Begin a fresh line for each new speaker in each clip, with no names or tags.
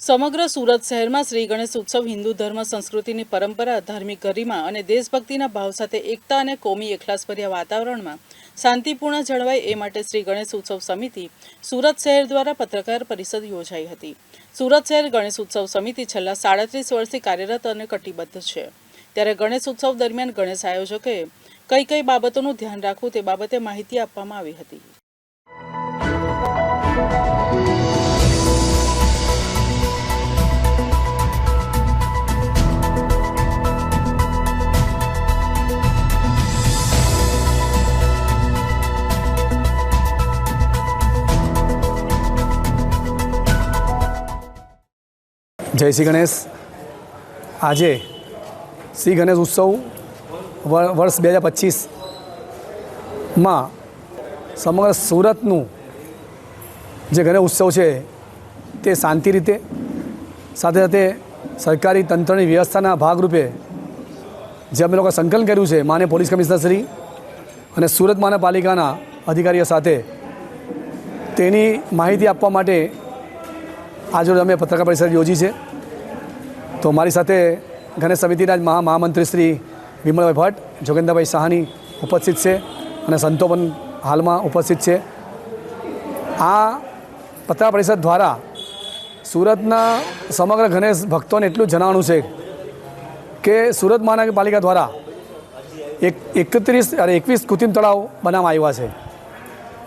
સમગ્ર સુરત શહેરમાં શ્રી ગણેશ ઉત્સવ હિન્દુ ધર્મ સંસ્કૃતિની પરંપરા, ધાર્મિક ગરિમા અને દેશભક્તિના ભાવ સાથે એકતા અને કોમી એખલાસભર્યા વાતાવરણમાં શાંતિપૂર્ણ જળવાય એ માટે શ્રી ગણેશ ઉત્સવ સમિતિ સુરત શહેર દ્વારા પત્રકાર પરિષદ યોજાઈ હતી. સુરત શહેર ગણેશ ઉત્સવ સમિતિ છેલ્લા સાડત્રીસ વર્ષથી કાર્યરત અને કટિબદ્ધ છે. ત્યારે ગણેશ ઉત્સવ દરમિયાન ગણેશ આયોજકોએ કઈ કઈ બાબતોનું ધ્યાન રાખવું તે બાબતે માહિતી આપવામાં આવી હતી.
જય શ્રી ગણેશ. આજે શ્રી ગણેશ ઉત્સવ વર- વર્ષ બે હજાર પચીસમાં સમગ્ર સુરતનું જે ગણેશ ઉત્સવ છે તે શાંતિ રીતે, સાથે સાથે સરકારી તંત્રની વ્યવસ્થાના ભાગરૂપે જે અમે લોકોએ સંકલન કર્યું છે માન્ય પોલીસ કમિશનર અને સુરત મહાનગરપાલિકાના અધિકારીઓ સાથે તેની માહિતી આપવા માટે આજે અમે પત્રકાર પરિષદ યોજી છે. તો મારી સાથે ગણેશ સમિતિના જ મહા મહામંત્રી શ્રી વિમલભાઈ ભટ્ટ, જોગેન્દ્રભાઈ સાહાની ઉપસ્થિત છે અને સંતો પણ હાલમાં ઉપસ્થિત છે. આ પત્રકાર પરિષદ દ્વારા સુરતના સમગ્ર ગણેશ ભક્તોને એટલું જણાવવાનું છે કે સુરત મહાનગરપાલિકા દ્વારા એક એકત્રીસ અરે એકવીસ કૃત્રિમ તળાવ બનાવવામાં આવ્યા છે.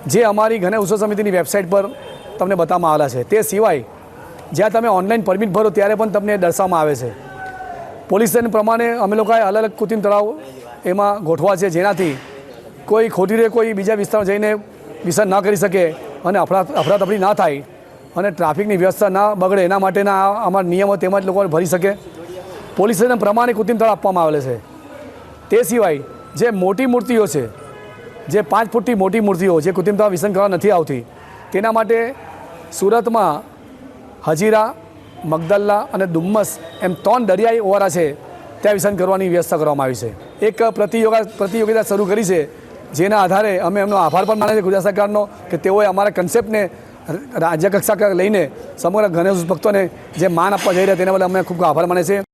જે અમારી ગણેશ ઉત્સવ સમિતિની વેબસાઇટ પર તમને બતાવવામાં આવેલા છે. તે સિવાય જ્યાં તમે ઓનલાઈન પરમિટ ભરો ત્યારે પણ તમને દર્શાવવામાં આવે છે. પોલીસ સ્ટેશન પ્રમાણે અમે લોકોએ અલગ અલગ કૃત્રિમ તળાવ એમાં ગોઠવા છે, જેનાથી કોઈ ખોટી રીતે કોઈ બીજા વિસ્તાર જઈને વિસર્જન ન કરી શકે અને અફરા, અફરાતફરી ના થાય અને ટ્રાફિકની વ્યવસ્થા ના બગડે એના માટેના અમારા નિયમો તેમજ લોકો ભરી શકે. પોલીસ સ્ટેશન પ્રમાણે કૃત્રિમ તળાવ આપવામાં આવેલ છે. તે સિવાય જે મોટી મૂર્તિઓ છે, જે પાંચ ફૂટથી મોટી મૂર્તિઓ જે કૃત્રિમ તળાવ વિસર્જન કરવા નથી આવતી, તેના માટે સુરતમાં હજીરા, મગદલ્લા અને ડુમ્મસ એમ ત્રણ દરિયાઈ ઓવારા છે, ત્યાં વિસર્જન કરવાની વ્યવસ્થા કરવામાં આવી છે. એક પ્રતિયોગા, પ્રતિયોગિતા શરૂ કરી છે, જેના આધારે અમે એમનો આભાર પણ માને છે ગુજરાત સરકારનો કે તેઓએ અમારા કન્સેપ્ટને રાજ્ય કક્ષા લઈને સમગ્ર ગણેશ ભક્તોને જે માન આપવા જઈ રહ્યા તેના બદલે અમે ખૂબ આભાર માને છે